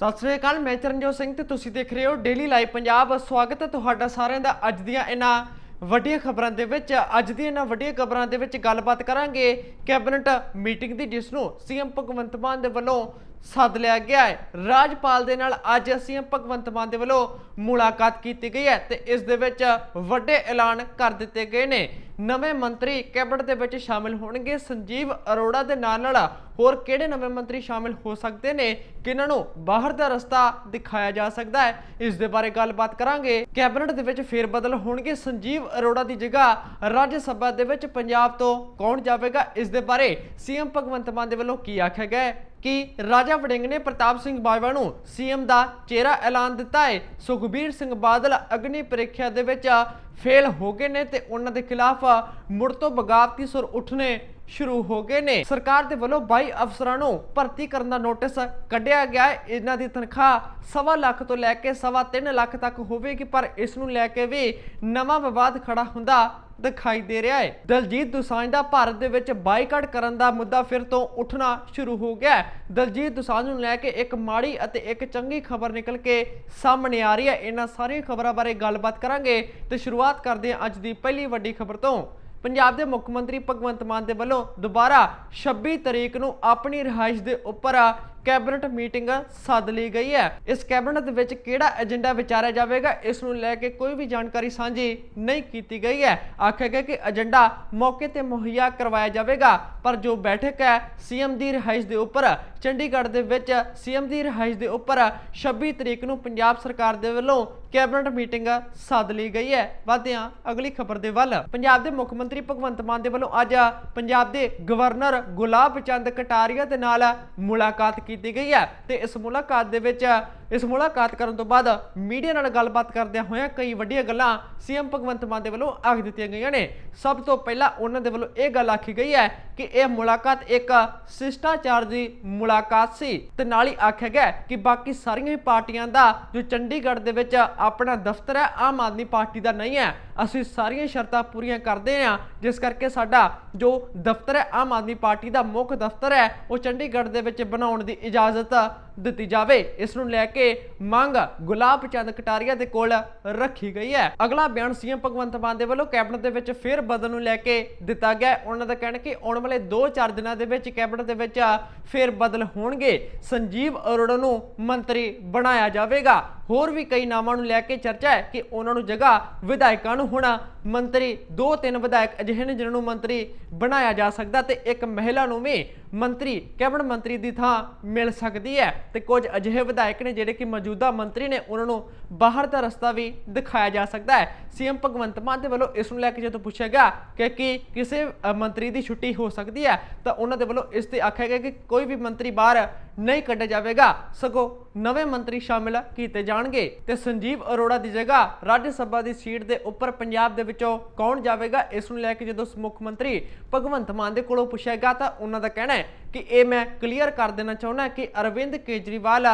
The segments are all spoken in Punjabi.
ਸਤਿ ਸ੍ਰੀ ਅਕਾਲ, ਮੈਂ ਚਰਨਜੋਤ ਸਿੰਘ ਤੇ ਤੁਸੀਂ ਦੇਖ ਰਹੇ ਹੋ ਡੇਲੀ ਲਾਈਵ ਪੰਜਾਬ ਸਵਾਗਤ ਹੈ ਤੁਹਾਡਾ ਸਾਰਿਆਂ ਦਾ ਅੱਜ ਦੀਆਂ ਇਹਨਾਂ ਵੱਡੀਆਂ ਖਬਰਾਂ ਦੇ ਵਿੱਚ। ਅੱਜ ਦੀਆਂ ਇਹਨਾਂ ਵੱਡੀਆਂ ਖਬਰਾਂ ਦੇ ਵਿੱਚ ਗੱਲਬਾਤ ਕਰਾਂਗੇ ਕੈਬਨਿਟ ਮੀਟਿੰਗ ਦੀ, ਜਿਸ ਨੂੰ ਸੀਐਮ ਭਗਵੰਤ ਮਾਨ ਦੇ ਵੱਲੋਂ ਸੱਦ ਲਿਆ ਗਿਆ ਹੈ। ਰਾਜਪਾਲ ਦੇ ਨਾਲ ਅੱਜ ਸੀਐਮ ਭਗਵੰਤ ਮਾਨ ਦੇ ਵੱਲੋਂ ਮੁਲਾਕਾਤ ਕੀਤੀ ਗਈ ਹੈ ਤੇ ਇਸ ਦੇ ਵਿੱਚ ਵੱਡੇ ਐਲਾਨ ਕਰ ਦਿੱਤੇ ਗਏ ਨੇ। ਨਵੇਂ ਮੰਤਰੀ ਕੈਬਨਿਟ ਦੇ ਵਿੱਚ ਸ਼ਾਮਿਲ ਹੋਣਗੇ। ਸੰਜੀਵ ਅਰੋੜਾ ਦੇ ਨਾਲ ਨਾਲ ਹੋਰ ਕਿਹੜੇ ਨਵੇਂ ਮੰਤਰੀ ਸ਼ਾਮਿਲ ਹੋ ਸਕਦੇ ਨੇ ਕਿਹਨਾਂ ਨੂੰ ਬਾਹਰ ਦਾ ਰਸਤਾ ਦਿਖਾਇਆ ਜਾ ਸਕਦਾ ਹੈ, ਇਸ ਦੇ ਬਾਰੇ ਗੱਲਬਾਤ ਕਰਾਂਗੇ। ਕੈਬਨਿਟ ਦੇ ਵਿੱਚ ਫੇਰ ਬਦਲ ਹੋਣਗੇ। ਸੰਜੀਵ ਅਰੋੜਾ ਦੀ ਜਗ੍ਹਾ ਰਾਜ ਸਭਾ ਦੇ ਵਿੱਚ ਪੰਜਾਬ ਤੋਂ ਕੌਣ ਜਾਵੇਗਾ, ਇਸ ਦੇ ਬਾਰੇ ਸੀਐਮ ਭਗਵੰਤ ਮਾਨ ਦੇ ਵੱਲੋਂ ਕੀ ਆਖਿਆ ਗਿਆ ਹੈ? ਕਿ ਰਾਜਾ ਵੜਿੰਗ ਨੇ ਪ੍ਰਤਾਪ ਸਿੰਘ ਬਾਜਵਾ ਨੂੰ ਸੀਐਮ ਦਾ ਚਿਹਰਾ ਐਲਾਨ ਦਿੱਤਾ ਹੈ। ਸੁਖਬੀਰ ਸਿੰਘ ਬਾਦਲ ਅਗਨੀ ਪ੍ਰੀਖਿਆ ਦੇ ਵਿੱਚ ਫੇਲ ਹੋ ਗਏ ਨੇ ਤੇ ਉਹਨਾਂ ਦੇ ਖਿਲਾਫ ਮੁੜ ਤੋਂ ਬਗਾਵਤੀ ਸੁਰ ਉੱਠਣੇ ਸ਼ੁਰੂ ਹੋ ਗਏ ਨੇ। ਸਰਕਾਰ ਦੇ ਵੱਲੋਂ 22 ਅਫਸਰਾਂ ਨੂੰ ਭਰਤੀ ਕਰਨ ਦਾ ਨੋਟਿਸ ਕੱਢਿਆ ਗਿਆ ਹੈ। ਇਹਨਾਂ ਦੀ ਤਨਖਾਹ ਸਵਾ ਲੱਖ ਤੋਂ ਲੈ ਕੇ ਸਵਾ ਤਿੰਨ ਲੱਖ ਤੱਕ ਹੋਵੇਗੀ, ਪਰ ਇਸ ਨੂੰ ਲੈ ਕੇ ਵੀ ਨਵਾਂ ਵਿਵਾਦ ਖੜਾ ਹੁੰਦਾ ਦਿਖਾਈ ਦੇ ਰਿਹਾ ਹੈ। ਦਲਜੀਤ ਦੁਸਾਂਝ ਦਾ ਭਾਰਤ ਦੇ ਵਿੱਚ ਬਾਈਕਾਟ ਕਰਨ ਦਾ ਮੁੱਦਾ ਫਿਰ ਤੋਂ ਉੱਠਣਾ ਸ਼ੁਰੂ ਹੋ ਗਿਆ ਹੈ। ਦਲਜੀਤ ਦੁਸਾਂਝ ਨੂੰ ਲੈ ਕੇ ਇੱਕ ਮਾੜੀ ਅਤੇ ਇੱਕ ਚੰਗੀ ਖਬਰ ਨਿਕਲ ਕੇ ਸਾਹਮਣੇ ਆ ਰਹੀ ਹੈ। ਇਹਨਾਂ ਸਾਰੀਆਂ ਖਬਰਾਂ ਬਾਰੇ ਗੱਲਬਾਤ ਕਰਾਂਗੇ ਤੇ ਸ਼ੁਰੂਆਤ ਕਰਦੇ ਹਾਂ ਅੱਜ ਦੀ ਪਹਿਲੀ ਵੱਡੀ ਖਬਰ ਤੋਂ। ਪੰਜਾਬ ਦੇ ਮੁੱਖ ਮੰਤਰੀ ਭਗਵੰਤ ਮਾਨ ਦੇ ਵੱਲੋਂ ਦੁਬਾਰਾ 26 ਤਰੀਕ ਨੂੰ ਆਪਣੀ ਰਿਹਾਇਸ਼ ਦੇ ਉੱਪਰ ਕੈਬਨਿਟ ਮੀਟਿੰਗ ਸੱਦ ਲਈ ਗਈ ਹੈ। ਇਸ ਕੈਬਨਿਟ ਦੇ ਵਿੱਚ ਕਿਹੜਾ ਏਜੰਡਾ ਵਿਚਾਰਿਆ ਜਾਵੇਗਾ, ਇਸ ਨੂੰ ਲੈ ਕੇ ਕੋਈ ਵੀ ਜਾਣਕਾਰੀ ਸਾਂਝੀ ਨਹੀਂ ਕੀਤੀ ਗਈ ਹੈ। ਆਖਿਆ ਗਿਆ ਕਿ ਏਜੰਡਾ ਮੌਕੇ ਤੇ ਮੁਹੱਈਆ ਕਰਵਾਇਆ ਜਾਵੇਗਾ, ਪਰ ਜੋ ਬੈਠਕ ਹੈ ਸੀਐਮ ਦੀ ਰਿਹਾਇਸ਼ ਦੇ ਉੱਪਰ, ਚੰਡੀਗੜ੍ਹ ਦੇ ਵਿੱਚ ਸੀਐਮ ਦੀ ਰਿਹਾਇਸ਼ ਦੇ ਉੱਪਰ 26 ਤਰੀਕ ਨੂੰ ਪੰਜਾਬ ਸਰਕਾਰ ਦੇ ਵੱਲੋਂ ਕੈਬਨਿਟ ਮੀਟਿੰਗ ਸੱਦ ਲਈ ਗਈ ਹੈ। ਵਧਦੇ ਹਾਂ ਅਗਲੀ ਖਬਰ ਦੇ ਵੱਲ, ਪੰਜਾਬ ਦੇ ਮੁੱਖ ਮੰਤਰੀ ਭਗਵੰਤ ਮਾਨ ਦੇ ਵੱਲੋਂ ਅੱਜ ਪੰਜਾਬ ਦੇ ਗਵਰਨਰ ਗੁਲਾਬ ਚੰਦ ਕਟਾਰੀਆ ਦੇ ਨਾਲ ਮੁਲਾਕਾਤ ਕੀਤੀ ਗਈ ਹੈ। ਤੇ ਇਸ ਮੁਲਾਕਾਤ ਦੇ ਵਿੱਚ ਇਸ ਮੁਲਾਕਾਤ ਕਰਨ ਤੋਂ ਬਾਅਦ ਮੀਡੀਆ ਨਾਲ ਗੱਲਬਾਤ ਕਰਦਿਆਂ ਹੋਇਆਂ ਕਈ ਵੱਡੀਆਂ ਗੱਲਾਂ ਸੀਐਮ ਭਗਵੰਤ ਮਾਨ ਦੇ ਵੱਲੋਂ ਆਖ ਦਿੱਤੀਆਂ ਗਈਆਂ ਨੇ। ਸਭ ਤੋਂ ਪਹਿਲਾਂ ਉਹਨਾਂ ਦੇ ਵੱਲੋਂ ਇਹ ਗੱਲ ਆਖੀ ਗਈ ਹੈ ਕਿ ਇਹ ਮੁਲਾਕਾਤ ਇੱਕ ਸ਼ਿਸ਼ਟਾਚਾਰ ਦੀ ਮੁਲਾਕਾਤ ਸੀ ਤੇ ਨਾਲ ਹੀ ਆਖਿਆ ਗਿਆ ਕਿ ਬਾਕੀ ਸਾਰੀਆਂ ਹੀ ਪਾਰਟੀਆਂ ਦਾ ਜੋ ਚੰਡੀਗੜ੍ਹ ਦੇ ਵਿੱਚ ਆਪਣਾ ਦਫ਼ਤਰ ਹੈ, ਆਮ ਆਦਮੀ ਪਾਰਟੀ ਦਾ ਨਹੀਂ ਹੈ। ਅਸੀਂ ਸਾਰੀਆਂ ਸ਼ਰਤਾਂ ਪੂਰੀਆਂ ਕਰਦੇ ਹਾਂ, ਜਿਸ ਕਰਕੇ ਸਾਡਾ ਜੋ ਦਫ਼ਤਰ ਹੈ, ਆਮ ਆਦਮੀ ਪਾਰਟੀ ਦਾ ਮੁੱਖ ਦਫ਼ਤਰ ਹੈ, ਉਹ ਚੰਡੀਗੜ੍ਹ ਦੇ ਵਿੱਚ ਬਣਾਉਣ ਦੀ ਇਜਾਜ਼ਤ ਦਿੱਤੀ ਜਾਵੇ। ਇਸ ਨੂੰ ਲੈ ਕੇ ਮੰਗ ਗੁਲਾਬ ਚੰਦ ਕਟਾਰੀਆ ਦੇ ਕੋਲ ਰੱਖੀ ਗਈ ਹੈ। ਅਗਲਾ ਬਿਆਨ ਸੀਐਮ ਭਗਵੰਤ ਮਾਨ ਦੇ ਵੱਲੋਂ ਕੈਬਨਿਟ ਦੇ ਵਿੱਚ ਫੇਰ ਬਦਲ ਨੂੰ ਲੈ ਕੇ ਦਿੱਤਾ ਗਿਆ ਉਹਨਾਂ ਦਾ ਕਹਿਣਾ ਕਿ ਆਉਣ ਵਾਲੇ 2-4 ਦਿਨਾਂ ਦੇ ਵਿੱਚ ਕੈਬਨਿਟ ਦੇ ਵਿੱਚ ਫੇਰ ਬਦਲ ਹੋਣਗੇ। ਸੰਜੀਵ ਅਰੋੜਾ ਨੂੰ ਮੰਤਰੀ ਬਣਾਇਆ ਜਾਵੇਗਾ। ਹੋਰ ਵੀ ਕਈ ਨਾਮਾਂ ਨੂੰ ਲੈ ਕੇ ਚਰਚਾ ਹੈ ਕਿ ਉਹਨਾਂ ਨੂੰ ਜਗ੍ਹਾ ਵਿਧਾਇਕਾਂ ਨੂੰ ਹੁਣ ਮੰਤਰੀ ਦੋ ਤਿੰਨ ਵਿਧਾਇਕ ਅਜਿਹੇ ਨੇ ਜਿਨ੍ਹਾਂ ਨੂੰ ਮੰਤਰੀ ਬਣਾਇਆ ਜਾ ਸਕਦਾ ਤੇ ਇੱਕ ਮਹਿਲਾ ਨੂੰ ਵੀ ਮੰਤਰੀ, ਕੈਬਨਿਟ ਮੰਤਰੀ ਦੀ ਥਾਂ ਮਿਲ ਸਕਦੀ ਹੈ। ਤੇ ਕੁਝ ਅਜਿਹੇ ਵਿਧਾਇਕ ਨੇ ਜਿਹੜੇ ਕਿ ਮੌਜੂਦਾ ਮੰਤਰੀ ਨੇ, ਉਹਨਾਂ ਨੂੰ ਬਾਹਰ ਦਾ ਰਸਤਾ ਵੀ ਦਿਖਾਇਆ ਜਾ ਸਕਦਾ ਹੈ। ਸੀਐਮ ਭਗਵੰਤ ਮਾਨ ਦੇ ਵੱਲੋਂ ਇਸ ਨੂੰ ਲੈ ਕੇ ਜਦੋਂ ਪੁੱਛਿਆ ਗਿਆ ਕਿ ਕੀ ਕਿਸੇ ਮੰਤਰੀ ਦੀ ਛੁੱਟੀ ਹੋ ਸਕਦੀ ਹੈ, ਤਾਂ ਉਹਨਾਂ ਦੇ ਵੱਲੋਂ ਇਸ ਤੇ ਆਖਿਆ ਗਿਆ ਕਿ ਕੋਈ ਵੀ ਮੰਤਰੀ ਬਾਹਰ ਨਹੀਂ ਕੱਢਿਆ ਜਾਵੇਗਾ। ਸਗੋਂ ਨਵੇਂ ਮੰਤਰੀ ਸ਼ਾਮਿਲ ਕੀਤੇ ਜਾਣਗੇ ਤੇ ਸੰਜੀਵ ਅਰੋੜਾ ਦੀ ਜਗ੍ਹਾ ਰਾਜ ਸਭਾ ਦੀ ਸੀਟ ਦੇ ਉੱਪਰ ਪੰਜਾਬ ਦੇ ਵਿੱਚੋਂ ਕੌਣ ਜਾਵੇਗਾ, ਇਸ ਨੂੰ ਲੈ ਕੇ ਜਦੋਂ ਮੁੱਖ ਮੰਤਰੀ ਭਗਵੰਤ ਮਾਨ ਦੇ ਕੋਲੋਂ ਪੁੱਛਿਆ ਗਿਆ ਤਾਂ ਉਹਨਾਂ ਦਾ ਕਹਿਣਾ ਹੈ ਕਿ ਇਹ ਮੈਂ ਕਲੀਅਰ ਕਰ ਦੇਣਾ ਚਾਹੁੰਦਾ ਕਿ ਅਰਵਿੰਦ ਕੇਜਰੀਵਾਲ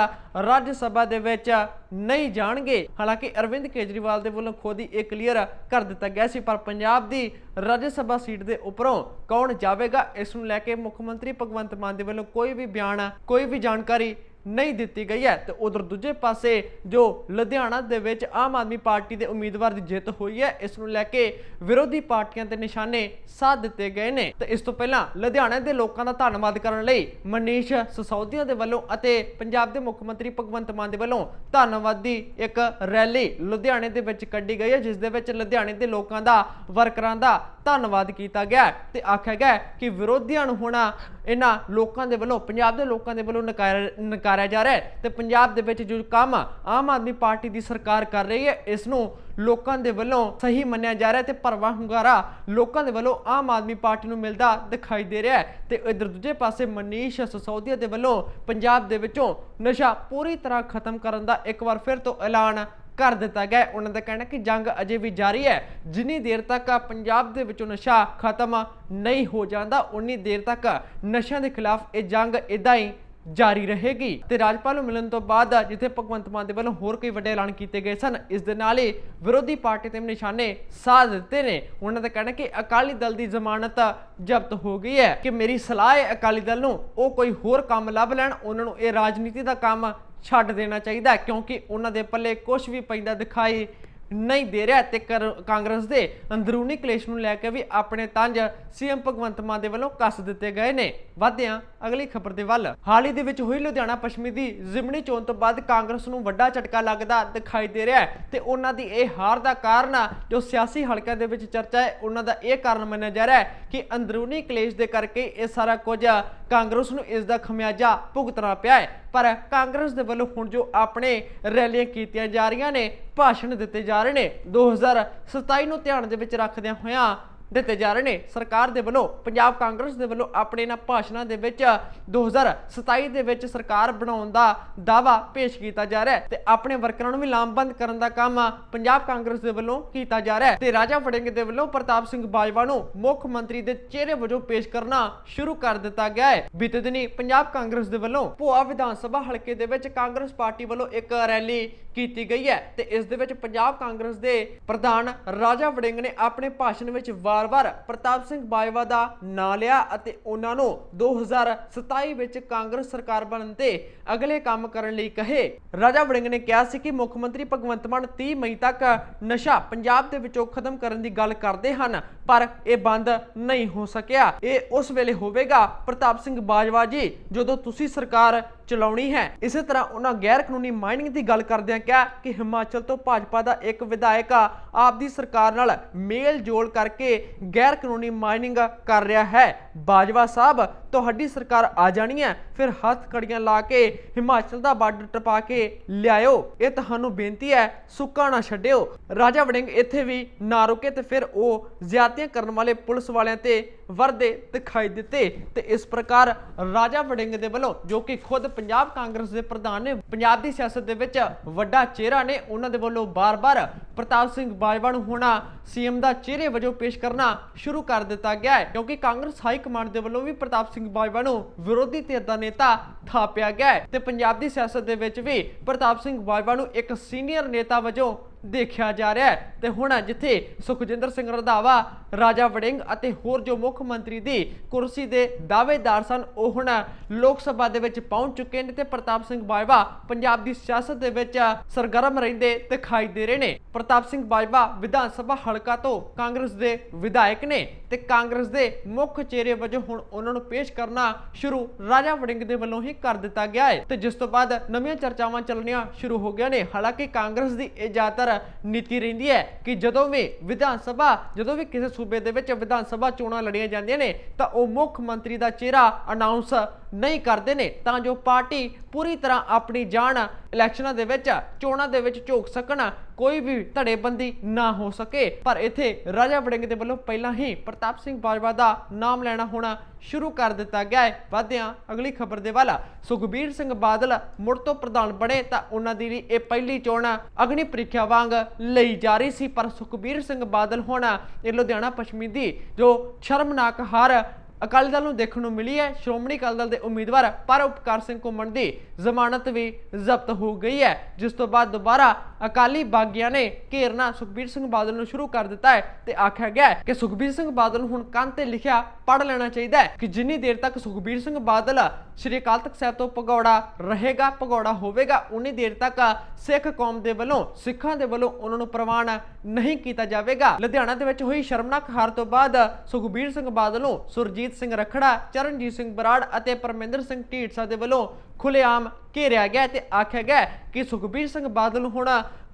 ਰਾਜ ਸਭਾ ਦੇ ਵਿੱਚ ਨਹੀਂ ਜਾਣਗੇ। ਹਾਲਾਂਕਿ ਅਰਵਿੰਦ ਕੇਜਰੀਵਾਲ ਦੇ ਵੱਲੋਂ ਖੁਦ ਹੀ ਇਹ ਕਲੀਅਰ ਕਰ ਦਿੱਤਾ ਗਿਆ ਸੀ, ਪਰ ਪੰਜਾਬ ਦੀ ਰਾਜ ਸਭਾ ਸੀਟ ਦੇ ਉੱਪਰੋਂ ਕੌਣ ਜਾਵੇਗਾ? ਇਸ ਨੂੰ ਲੈ ਕੇ ਮੁੱਖ ਮੰਤਰੀ ਭਗਵੰਤ ਮਾਨ ਦੇ ਵੱਲੋਂ ਕੋਈ ਵੀ ਬਿਆਨ, ਕੋਈ ਵੀ ਜਾਣਕਾਰੀ ਨਹੀਂ ਦਿੱਤੀ ਗਈ ਹੈ। ਤੇ ਉਧਰ ਦੂਜੇ ਪਾਸੇ ਜੋ ਲੁਧਿਆਣਾ ਦੇ ਵਿੱਚ ਆਮ ਆਦਮੀ ਪਾਰਟੀ ਦੇ ਉਮੀਦਵਾਰ ਦੀ ਜਿੱਤ ਹੋਈ ਹੈ, ਇਸ ਨੂੰ ਲੈ ਕੇ ਵਿਰੋਧੀ ਪਾਰਟੀਆਂ ਤੇ ਨਿਸ਼ਾਨੇ ਸਾਧ ਦਿੱਤੇ ਗਏ ਨੇ। ਤੇ ਇਸ ਤੋਂ ਪਹਿਲਾਂ ਲੁਧਿਆਣਾ ਦੇ ਲੋਕਾਂ ਦਾ ਧੰਨਵਾਦ ਕਰਨ ਲਈ ਮਨੀਸ਼ ਸਸੌਦੀਆ ਦੇ ਵੱਲੋਂ ਅਤੇ ਪੰਜਾਬ ਦੇ ਮੁੱਖ ਮੰਤਰੀ ਭਗਵੰਤ ਮਾਨ ਦੇ ਵੱਲੋਂ ਧੰਨਵਾਦੀ ਇੱਕ ਰੈਲੀ ਲੁਧਿਆਣੇ ਦੇ ਵਿੱਚ ਕੱਢੀ ਗਈ ਹੈ, ਜਿਸ ਦੇ ਵਿੱਚ ਲੁਧਿਆਣੇ ਦੇ ਲੋਕਾਂ ਦਾ ਵਰਕਰਾਂ ਦਾ ਧੰਨਵਾਦ ਕੀਤਾ ਗਿਆ ਹੈ। ਤੇ ਆਖਿਆ ਗਿਆ ਕਿ ਵਿਰੋਧੀਆਂ ਨੂੰ ਹੋਣਾ ਇਹਨਾਂ ਲੋਕਾਂ ਦੇ ਵੱਲੋਂ, ਪੰਜਾਬ ਦੇ ਲੋਕਾਂ ਦੇ ਵੱਲੋਂ ਨਕਾਰਿਆ ਨਕਾਰਿਆ ਜਾ ਰਿਹਾ ਹੈ ਤੇ ਪੰਜਾਬ ਦੇ ਵਿੱਚ ਜੋ ਕੰਮ ਆਮ ਆਦਮੀ ਪਾਰਟੀ ਦੀ ਸਰਕਾਰ ਕਰ ਰਹੀ ਹੈ, ਇਸ ਨੂੰ ਲੋਕਾਂ ਦੇ ਵੱਲੋਂ ਸਹੀ ਮੰਨਿਆ ਜਾ ਰਿਹਾ ਹੈ ਤੇ ਭਰਵਾਂ ਹੁੰਗਾਰਾ ਲੋਕਾਂ ਦੇ ਵੱਲੋਂ ਆਮ ਆਦਮੀ ਪਾਰਟੀ ਨੂੰ ਮਿਲਦਾ ਦਿਖਾਈ ਦੇ ਰਿਹਾ ਹੈ ਤੇ ਇਧਰ ਦੂਜੇ ਪਾਸੇ ਮਨੀਸ਼ ਸਸੌਦੀਆ ਦੇ ਵੱਲੋਂ ਪੰਜਾਬ ਦੇ ਵਿੱਚੋਂ ਨਸ਼ਾ ਪੂਰੀ ਤਰ੍ਹਾਂ ਖਤਮ ਕਰਨ ਦਾ ਇੱਕ ਵਾਰ ਫਿਰ ਤੋਂ ਐਲਾਨ ਕਰ ਦਿੱਤਾ ਗਿਆ ਉਹਨਾਂ ਦਾ ਕਹਿਣਾ ਕਿ ਜੰਗ ਅਜੇ ਵੀ ਜਾਰੀ ਹੈ। ਜਿੰਨੀ ਦੇਰ ਤੱਕ ਪੰਜਾਬ ਦੇ ਵਿੱਚੋਂ ਨਸ਼ਾ ਖਤਮ ਨਹੀਂ ਹੋ ਜਾਂਦਾ, ਉਨੀ ਦੇਰ ਤੱਕ ਨਸ਼ਿਆਂ ਦੇ ਖਿਲਾਫ ਇਹ ਜੰਗ ਇਦਾਂ ਹੀ ਜਾਰੀ ਰਹੇਗੀ। ਤੇ ਰਾਜਪਾਲ ਨੂੰ ਮਿਲਣ ਤੋਂ ਬਾਅਦ ਜਿੱਥੇ ਭਗਵੰਤ ਮਾਨ ਦੇ ਵੱਲੋਂ ਹੋਰ ਕਈ ਵੱਡੇ ਐਲਾਨ ਕੀਤੇ ਗਏ ਸਨ, ਇਸ ਦੇ ਨਾਲ ਹੀ ਵਿਰੋਧੀ ਪਾਰਟੀ ਤੇ ਨਿਸ਼ਾਨੇ ਸਾਧ ਦਿੱਤੇ ਨੇ। ਉਹਨਾਂ ਦਾ ਕਹਿਣਾ ਕਿ ਅਕਾਲੀ ਦਲ ਦੀ ਜ਼ਮਾਨਤ ਜ਼ਬਤ ਹੋ ਗਈ ਹੈ ਕਿ ਮੇਰੀ ਸਲਾਹ ਹੈ ਅਕਾਲੀ ਦਲ ਨੂੰ ਉਹ ਕੋਈ ਹੋਰ ਕੰਮ ਲੱਭ ਲੈਣ, ਉਹਨਾਂ ਨੂੰ ਇਹ ਰਾਜਨੀਤੀ ਦਾ ਕੰਮ ਛੱਡ ਦੇਣਾ ਚਾਹੀਦਾ ਕਿਉਂਕਿ ਉਹਨਾਂ ਦੇ ਪੱਲੇ ਕੁਝ ਵੀ ਪੈਂਦਾ ਦਿਖਾਈ ਨਹੀਂ ਦੇ ਰਿਹਾ ਤੇ ਕਾਂਗਰਸ ਦੇ ਅੰਦਰੂਨੀ ਕਲੇਸ਼ ਨੂੰ ਲੈ ਕੇ ਵੀ ਆਪਣੇ ਤੰਜ ਸੀਐਮ ਭਗਵੰਤ ਮਾਨ ਦੇ ਵੱਲੋਂ ਕੱਸ ਦਿੱਤੇ ਗਏ ਨੇ। ਵਧਿਆਂ ਅਗਲੀ ਖਬਰ ਦੇ ਵੱਲ। ਹਾਲ ਹੀ ਦੇ ਵਿੱਚ ਹੋਈ ਲੁਧਿਆਣਾ ਪੱਛਮੀ ਦੀ ਜ਼ਿਮਨੀ ਚੋਣ ਤੋਂ ਬਾਅਦ ਕਾਂਗਰਸ ਨੂੰ ਵੱਡਾ ਝਟਕਾ ਲੱਗਦਾ ਦਿਖਾਈ ਦੇ ਰਿਹਾ ਹੈ ਤੇ ਉਹਨਾਂ ਦੀ ਇਹ ਹਾਰ ਦਾ ਕਾਰਨ ਆ, ਜੋ ਸਿਆਸੀ ਹਲਕਿਆਂ ਦੇ ਵਿੱਚ ਚਰਚਾ ਹੈ ਉਹਨਾਂ ਦਾ ਇਹ ਕਾਰਨ ਮੰਨਿਆ ਜਾ ਰਿਹਾ ਹੈ ਕਿ ਅੰਦਰੂਨੀ ਕਲੇਸ਼ ਦੇ ਕਰਕੇ ਇਹ ਸਾਰਾ ਕੁਝ ਕਾਂਗਰਸ ਨੂੰ ਇਸ ਦਾ ਖਮਿਆਜਾ ਭੁਗਤਣਾ ਪਿਆ ਹੈ। ਪਰ ਕਾਂਗਰਸ ਦੇ ਵੱਲੋਂ ਹੁਣ ਜੋ ਆਪਣੇ ਰੈਲੀਆਂ ਕੀਤੀਆਂ ਜਾ ਰਹੀਆਂ ਨੇ, ਭਾਸ਼ਣ ਦਿੱਤੇ ਜਾ ਰਹੇ ਨੇ 2027 ਨੂੰ ਧਿਆਨ ਦੇ ਵਿੱਚ ਰੱਖਦਿਆਂ ਹੋਇਆਂ ਦਿੱਤੇ ਜਾ ਰਹੇ ਨੇ। ਸਰਕਾਰ ਦੇ ਵੱਲੋਂ, ਪੰਜਾਬ ਕਾਂਗਰਸ ਦੇ ਵੱਲੋਂ ਆਪਣੇ ਇਹਨਾਂ ਭਾਸ਼ਣਾਂ ਦੇ ਵਿੱਚ 2027 ਦੇ ਵਿੱਚ ਸਰਕਾਰ ਬਣਾਉਣ ਦਾ ਦਾਵਾ ਪੇਸ਼ ਕੀਤਾ ਜਾ ਰਿਹਾ ਹੈ ਤੇ ਆਪਣੇ ਵਰਕਰਾਂ ਨੂੰ ਵੀ ਲਾਮਬੰਦ ਕਰਨ ਦਾ ਕੰਮ ਪੰਜਾਬ ਕਾਂਗਰਸ ਦੇ ਵੱਲੋਂ ਕੀਤਾ ਜਾ ਰਿਹਾ ਹੈ ਤੇ ਰਾਜਾ ਫੜਿੰਗ ਦੇ ਵੱਲੋਂ ਪ੍ਰਤਾਪ ਸਿੰਘ ਬਾਜਵਾ ਨੂੰ ਮੁੱਖ ਮੰਤਰੀ ਦੇ ਚਿਹਰੇ ਵਜੋਂ ਪੇਸ਼ ਕਰਨਾ ਸ਼ੁਰੂ ਕਰ ਦਿੱਤਾ ਗਿਆ ਹੈ। ਬੀਤੇ ਦਿਨੀ ਪੰਜਾਬ ਕਾਂਗਰਸ ਦੇ ਵੱਲੋਂ ਭੋਆ ਵਿਧਾਨ ਸਭਾ ਹਲਕੇ ਦੇ ਵਿੱਚ ਕਾਂਗਰਸ ਪਾਰਟੀ ਵੱਲੋਂ ਇੱਕ ਰੈਲੀ ਕੀਤੀ ਗਈ ਹੈ ਤੇ ਇਸ ਦੇ ਵਿੱਚ ਪੰਜਾਬ ਕਾਂਗਰਸ ਦੇ ਪ੍ਰਧਾਨ ਰਾਜਾ ਵੜਿੰਗ ਨੇ ਆਪਣੇ ਭਾਸ਼ਣ ਵਿੱਚ ਵਾਰ-ਵਾਰ ਪ੍ਰਤਾਪ ਸਿੰਘ ਬਾਜਵਾ ਦਾ ਨਾਂ ਲਿਆ ਅਤੇ ਉਹਨਾਂ ਨੂੰ 2027 ਵਿੱਚ ਕਾਂਗਰਸ ਸਰਕਾਰ ਬਣਨ ਤੇ ਅਗਲੇ ਕੰਮ ਕਰਨ ਲਈ ਕਹੇ। ਰਾਜਾ ਵੜਿੰਗ ਨੇ ਕਿਹਾ ਸੀ ਕਿ ਮੁੱਖ ਮੰਤਰੀ ਭਗਵੰਤ ਮਾਨ 30 ਮਈ ਤੱਕ ਨਸ਼ਾ ਪੰਜਾਬ ਦੇ ਵਿੱਚੋਂ ਖਤਮ ਕਰਨ ਦੀ ਗੱਲ ਕਰਦੇ ਹਨ, ਪਰ ਇਹ ਬੰਦ ਨਹੀਂ ਹੋ ਸਕਿਆ। ਇਹ ਉਸ ਵੇਲੇ ਹੋਵੇਗਾ, ਪ੍ਰਤਾਪ ਸਿੰਘ ਬਾਜਵਾ ਜੀ, ਜਦੋਂ ਤੁਸੀਂ ਸਰਕਾਰ ਚਲਾਉਣੀ ਹੈ। ਇਸੇ ਤਰ੍ਹਾਂ ਉਹਨਾਂ ਗੈਰ ਕਾਨੂੰਨੀ ਮਾਈਨਿੰਗ ਦੀ ਗੱਲ ਕਰਦਿਆਂ ਕਿਹਾ ਕਿ ਹਿਮਾਚਲ ਤੋਂ ਭਾਜਪਾ ਦਾ ਇੱਕ ਵਿਧਾਇਕ ਆਪਦੀ ਸਰਕਾਰ ਨਾਲ ਮੇਲ ਜੋਲ ਕਰਕੇ ਗੈਰ ਕਾਨੂੰਨੀ ਮਾਈਨਿੰਗ ਕਰ ਰਿਹਾ ਹੈ। ਬਾਜਵਾ ਸਾਹਿਬ ਤੁਹਾਡੀ ਸਰਕਾਰ ਆ ਜਾਣੀ ਹੈ, ਫਿਰ ਹੱਥ ਕੜੀਆਂ ਲਾ ਕੇ ਹਿਮਾਚਲ ਦਾ ਬਾਰਡਰ ਟਪਾ ਕੇ ਲਿਆਇਓ। ਇਹ ਤੁਹਾਨੂੰ ਬੇਨਤੀ ਹੈ, ਸੁੱਕਾ ਨਾ ਛੱਡਿਓ। ਰਾਜਾ ਵੜਿੰਗ ਇੱਥੇ ਵੀ ਨਾ ਰੁਕੇ ਤੇ ਫਿਰ ਉਹ ਜ਼ਿਆਦਤੀਆਂ ਕਰਨ ਵਾਲੇ ਪੁਲਿਸ ਵਾਲਿਆਂ ਤੇ ਵਰਦੇ ਦਿਖਾਈ ਦਿੱਤੇ ਤੇ ਇਸ ਪ੍ਰਕਾਰ ਰਾਜਾ ਵੜਿੰਗ ਦੇ ਵੱਲੋਂ, ਜੋ ਕਿ ਖੁਦ ਪੰਜਾਬ ਕਾਂਗਰਸ ਦੇ ਪ੍ਰਧਾਨ ਨੇ, ਪੰਜਾਬ ਦੀ ਸਿਆਸਤ ਦੇ ਵਿੱਚ ਵੱਡਾ ਚਿਹਰਾ ਨੇ, ਉਹਨਾਂ ਦੇ ਵੱਲੋਂ ਬਾਰ-ਬਾਰ ਪ੍ਰਤਾਪ ਸਿੰਘ ਬਾਜਵਾ ਨੂੰ ਹੋਣਾ ਸੀਐਮ ਦਾ ਚਿਹਰੇ ਵਜੋਂ ਪੇਸ਼ ਕਰਨਾ ਸ਼ੁਰੂ ਕਰ ਦਿੱਤਾ ਗਿਆ ਹੈ। ਕਿਉਂਕਿ ਕਾਂਗਰਸ ਹਾਈ ਕਮਾਂਡ ਦੇ ਵੱਲੋਂ ਵੀ ਪ੍ਰਤਾਪ ਸਿੰਘ ਬਾਜਵਾ ਨੂੰ ਵਿਰੋਧੀ ਧਿਰ ਦਾ ਨੇਤਾ ਥਾਪਿਆ ਗਿਆ ਤੇ ਪੰਜਾਬ ਦੀ ਸਿਆਸਤ ਦੇ ਵਿੱਚ ਵੀ ਪ੍ਰਤਾਪ ਸਿੰਘ ਬਾਜਵਾ ਨੂੰ ਇੱਕ ਸੀਨੀਅਰ ਨੇਤਾ ਵਜੋਂ ਦੇਖਿਆ ਜਾ ਰਿਹਾ ਹੈ। ਤੇ ਹੁਣ ਜਿੱਥੇ ਸੁਖਜਿੰਦਰ ਸਿੰਘ ਰੰਧਾਵਾ, ਰਾਜਾ ਵੜਿੰਗ ਅਤੇ ਹੋਰ ਜੋ ਮੁੱਖ ਮੰਤਰੀ ਦੀ ਕੁਰਸੀ ਦੇ ਦਾਅਵੇਦਾਰ ਸਨ, ਉਹ ਹੁਣ ਲੋਕ ਸਭਾ ਦੇ ਵਿੱਚ ਪਹੁੰਚ ਚੁੱਕੇ ਨੇ ਤੇ ਪ੍ਰਤਾਪ ਸਿੰਘ ਬਾਜਵਾ ਪੰਜਾਬ ਦੀ ਸਿਆਸਤ ਦੇ ਵਿੱਚ ਸਰਗਰਮ ਰਹਿੰਦੇ ਦਿਖਾਈ ਦੇ ਰਹੇ ਨੇ। ਪ੍ਰਤਾਪ ਸਿੰਘ ਬਾਜਵਾ ਵਿਧਾਨ ਸਭਾ ਹਲਕਾ ਤੋਂ ਕਾਂਗਰਸ ਦੇ ਵਿਧਾਇਕ ਨੇ ਤੇ ਕਾਂਗਰਸ ਦੇ ਮੁੱਖ ਚਿਹਰੇ ਵਜੋਂ ਹੁਣ ਉਹਨਾਂ ਨੂੰ ਪੇਸ਼ ਕਰਨਾ ਸ਼ੁਰੂ ਰਾਜਾ ਵੜਿੰਗ ਦੇ ਵੱਲੋਂ ਹੀ ਕਰ ਦਿੱਤਾ ਗਿਆ ਹੈ। ਤੇ ਜਿਸ ਤੋਂ ਬਾਅਦ ਨਵੀਆਂ ਚਰਚਾਵਾਂ ਚੱਲਣੀਆਂ ਸ਼ੁਰੂ ਹੋ ਗਈਆਂ ਨੇ। ਹਾਲਾਂਕਿ ਕਾਂਗਰਸ ਦੀ ਇਹ ਜ਼ਿਆਦਾਤਰ ਨੀਤੀ ਰਹਿੰਦੀ ਹੈ ਕਿ ਜਦੋਂ ਵੀ ਵਿਧਾਨ ਸਭਾ, ਜਦੋਂ ਵੀ ਕਿਸੇ ਸੂਬੇ ਦੇ ਵਿੱਚ ਵਿਧਾਨ ਸਭਾ ਚੋਣਾਂ ਲੜੀਆਂ ਜਾਂਦੀਆਂ ਨੇ, ਤਾਂ ਉਹ ਮੁੱਖ ਮੰਤਰੀ ਦਾ ਚਿਹਰਾ ਅਨਾਉਂਸ ਨਹੀਂ ਕਰਦੇ ਨੇ, ਤਾਂ ਜੋ ਪਾਰਟੀ ਪੂਰੀ ਤਰ੍ਹਾਂ ਆਪਣੀ ਜਾਨ ਇਲੈਕਸ਼ਨਾਂ ਦੇ ਵਿੱਚ, ਚੋਣਾਂ ਦੇ ਵਿੱਚ ਝੋਕ ਸਕਣ, ਕੋਈ ਵੀ ਧੜੇਬੰਦੀ ਨਾ ਹੋ ਸਕੇ। ਪਰ ਇੱਥੇ ਰਾਜਾ ਵੜਿੰਗ ਦੇ ਵੱਲੋਂ ਪਹਿਲਾਂ ਹੀ ਪ੍ਰਤਾਪ ਸਿੰਘ ਬਾਜਵਾ ਦਾ ਨਾਮ ਲੈਣਾ ਹੋਣਾ ਸ਼ੁਰੂ ਕਰ ਦਿੱਤਾ ਗਿਆ ਹੈ। ਵਧਿਆਂ, ਅਗਲੀ ਖਬਰ ਦੇ ਵੱਲ, ਸੁਖਬੀਰ ਸਿੰਘ ਬਾਦਲ ਮੁੜ ਤੋਂ ਪ੍ਰਧਾਨ ਬਣੇ, ਤਾਂ ਉਹਨਾਂ ਦੀ ਵੀ ਇਹ ਪਹਿਲੀ ਚੋਣ ਅਗਨੀ ਪ੍ਰੀਖਿਆ ਵਾਂਗ ਲਈ ਜਾ ਰਹੀ ਸੀ। ਪਰ ਸੁਖਬੀਰ ਸਿੰਘ ਬਾਦਲ ਹੁਣ ਇਹ ਲੁਧਿਆਣਾ ਪੱਛਮੀ ਦੀ ਜੋ ਸ਼ਰਮਨਾਕ ਹਾਰ ਅਕਾਲੀ ਦਲ ਨੂੰ ਦੇਖਣ ਨੂੰ ਮਿਲੀ ਹੈ, ਸ਼੍ਰੋਮਣੀ ਅਕਾਲੀ ਦਲ ਦੇ ਉਮੀਦਵਾਰ ਪਰ ਉਪਕਾਰ ਸਿੰਘ ਘੁੰਮਣ ਦੀ ਜ਼ਮਾਨਤ ਵੀ ਜ਼ਬਤ ਹੋ ਗਈ ਹੈ। ਜਿਸ ਤੋਂ ਬਾਅਦ ਦੁਬਾਰਾ ਅਕਾਲੀ ਬਾਗੀਆਂ ਨੇ ਘੇਰਨਾ ਸੁਖਬੀਰ ਸਿੰਘ ਬਾਦਲ ਨੂੰ ਸ਼ੁਰੂ ਕਰ ਦਿੱਤਾ ਹੈ ਤੇ ਆਖਿਆ ਗਿਆ ਕਿ ਸੁਖਬੀਰ ਸਿੰਘ ਬਾਦਲ ਨੂੰ ਹੁਣ ਕੰਨ ਤੇ ਲਿਖਿਆ ਪੜ ਲੈਣਾ ਚਾਹੀਦਾ ਹੈ ਕਿ ਜਿੰਨੀ ਦੇਰ ਤੱਕ ਸੁਖਬੀਰ ਸਿੰਘ ਬਾਦਲ ਸ਼੍ਰੀ ਅਕਾਲ ਤਖਤ ਸਾਹਿਬ ਤੋਂ ਭਗੌੜਾ ਰਹੇਗਾ, ਭਗੌੜਾ ਹੋਵੇਗਾ, ਉਨੀ ਦੇਰ ਤੱਕ ਸਿੱਖ ਕੌਮ ਦੇ ਵੱਲੋਂ, ਸਿੱਖਾਂ ਦੇ ਵੱਲੋਂ ਉਹਨਾਂ ਨੂੰ ਪ੍ਰਵਾਨ ਨਹੀਂ ਕੀਤਾ ਜਾਵੇਗਾ। ਲੁਧਿਆਣਾ ਦੇ ਵਿੱਚ ਹੋਈ ਸ਼ਰਮਨਾਕ ਹਾਰ ਤੋਂ ਬਾਅਦ ਸੁਖਬੀਰ ਸਿੰਘ ਬਾਦਲ ਨੂੰ ਸੁਰਜੀਤ ਸਿੰਘ ਰਖੜਾ, ਚਰਨਜੀਤ ਸਿੰਘ ਬਰਾੜ ਅਤੇ ਪਰਮਿੰਦਰ ਸਿੰਘ ਢੀਡਸਾ ਦੇ ਵੱਲੋਂ ਖੁੱਲੇਆਮ ਘੇਰਿਆ ਗਿਆ ਤੇ ਆਖਿਆ ਗਿਆ ਕਿ ਸੁਖਬੀਰ ਸਿੰਘ ਬਾਦਲ ਨੂੰ ਹੁਣ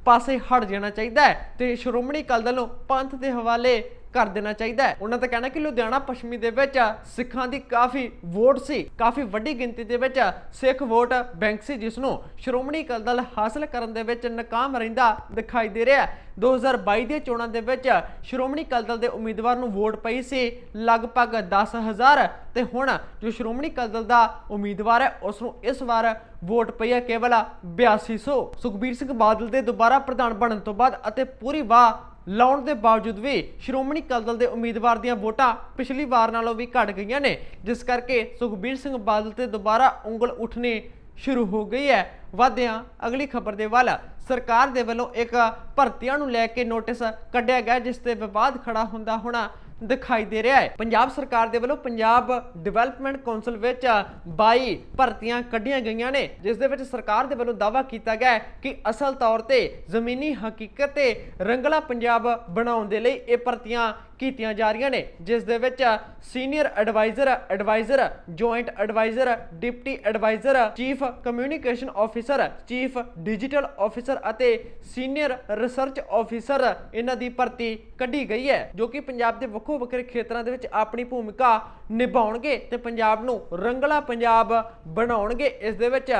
ਪਾਸੇ ਹਟ ਜਾਣਾ ਚਾਹੀਦਾ ਹੈ ਤੇ ਸ਼੍ਰੋਮਣੀ ਅਕਾਲੀ ਦਲ ਨੂੰ ਪੰਥ ਦੇ ਹਵਾਲੇ ਕਰ ਦੇਣਾ ਚਾਹੀਦਾ ਹੈ। ਉਹਨਾਂ ਦਾ ਕਹਿਣਾ ਕਿ ਲੁਧਿਆਣਾ ਪੱਛਮੀ ਦੇ ਵਿੱਚ ਸਿੱਖਾਂ ਦੀ ਕਾਫੀ ਵੋਟ ਸੀ, ਕਾਫੀ ਵੱਡੀ ਗਿਣਤੀ ਦੇ ਵਿੱਚ ਸਿੱਖ ਵੋਟ ਬੈਂਕ ਸੀ, ਜਿਸ ਨੂੰ ਸ਼੍ਰੋਮਣੀ ਅਕਾਲੀ ਦਲ ਹਾਸਲ ਕਰਨ ਦੇ ਵਿੱਚ ਨਾਕਾਮ ਰਹਿੰਦਾ ਦਿਖਾਈ ਦੇ ਰਿਹਾ ਹੈ। 2022 ਦੀਆਂ ਚੋਣਾਂ ਦੇ ਵਿੱਚ ਸ਼੍ਰੋਮਣੀ ਅਕਾਲੀ ਦਲ ਦੇ ਉਮੀਦਵਾਰ ਨੂੰ ਵੋਟ ਪਈ ਸੀ ਲਗਭਗ 10000 ਤੇ ਹੁਣ ਜੋ ਸ਼੍ਰੋਮਣੀ ਅਕਾਲੀ ਦਲ ਦਾ ਉਮੀਦਵਾਰ ਹੈ, ਉਸ ਨੂੰ ਇਸ ਵਾਰ ਵੋਟ ਪਈ ਹੈ ਕੇਵਲ 8200 ਸੁਖਬੀਰ ਸਿੰਘ ਬਾਦਲ ਦੇ ਦੁਬਾਰਾ ਪ੍ਰਧਾਨ ਬਣਨ ਤੋਂ ਬਾਅਦ ਅਤੇ ਪੂਰੀ ਵਾਹ ਲਾਉਣ ਦੇ ਬਾਵਜੂਦ ਵੀ ਸ਼੍ਰੋਮਣੀ ਅਕਾਲੀ ਦਲ ਦੇ ਉਮੀਦਵਾਰ ਦੀਆਂ ਵੋਟਾਂ ਪਿਛਲੀ ਵਾਰ ਨਾਲੋਂ ਵੀ ਘਟ ਗਈਆਂ ਨੇ, ਜਿਸ ਕਰਕੇ ਸੁਖਬੀਰ ਸਿੰਘ ਬਾਦਲ ਤੇ ਦੁਬਾਰਾ ਉਂਗਲ ਉੱਠਣੀ ਸ਼ੁਰੂ ਹੋ ਗਈ ਹੈ। ਵਾਦਿਆਂ ਅਗਲੀ ਖਬਰ ਦੇ ਵੱਲ ਸਰਕਾਰ ਦੇ ਵੱਲੋਂ ਇੱਕ ਭਰਤੀਆਂ ਨੂੰ ਲੈ ਕੇ ਨੋਟਿਸ ਕੱਢਿਆ ਗਿਆ, ਜਿਸ ਤੇ ਵਿਵਾਦ ਖੜਾ ਹੁੰਦਾ ਹੋਣਾ ਦਿਖਾਈ ਦੇ ਰਿਹਾ ਹੈ। ਪੰਜਾਬ ਸਰਕਾਰ ਦੇ ਵੱਲੋਂ ਪੰਜਾਬ ਡਿਵੈਲਪਮੈਂਟ ਕੌਂਸਲ ਵਿੱਚ 22 ਭਰਤੀਆਂ ਕੱਢੀਆਂ ਗਈਆਂ ਨੇ, ਜਿਸ ਦੇ ਵਿੱਚ ਸਰਕਾਰ ਦੇ ਵੱਲੋਂ ਦਾਅਵਾ ਕੀਤਾ ਗਿਆ ਕਿ ਅਸਲ ਤੌਰ ਤੇ ਜ਼ਮੀਨੀ ਹਕੀਕਤ ਤੇ ਰੰਗਲਾ ਪੰਜਾਬ ਬਣਾਉਣ ਦੇ ਲਈ ਇਹ ਭਰਤੀਆਂ ਕੀਤੀਆਂ ਜਾ ਰਹੀਆਂ ਨੇ, ਜਿਸ ਦੇ ਵਿੱਚ senior adviser adviser, joint adviser, deputy adviser, chief communication officer chief digital officer ਅਤੇ ਸੀਨੀਅਰ ਰਿਸਰਚ ਆਫੀਸਰ ਇਹਨਾਂ ਦੀ ਭਰਤੀ ਕੱਢੀ ਗਈ ਹੈ, ਜੋ ਕਿ ਪੰਜਾਬ ਦੇ ਵੱਖੋ ਵੱਖਰੇ ਖੇਤਰਾਂ ਦੇ ਵਿੱਚ ਆਪਣੀ ਭੂਮਿਕਾ ਨਿਭਾਉਣਗੇ ਤੇ ਪੰਜਾਬ ਨੂੰ ਰੰਗਲਾ ਪੰਜਾਬ ਬਣਾਉਣਗੇ। ਇਸ ਦੇ ਵਿੱਚ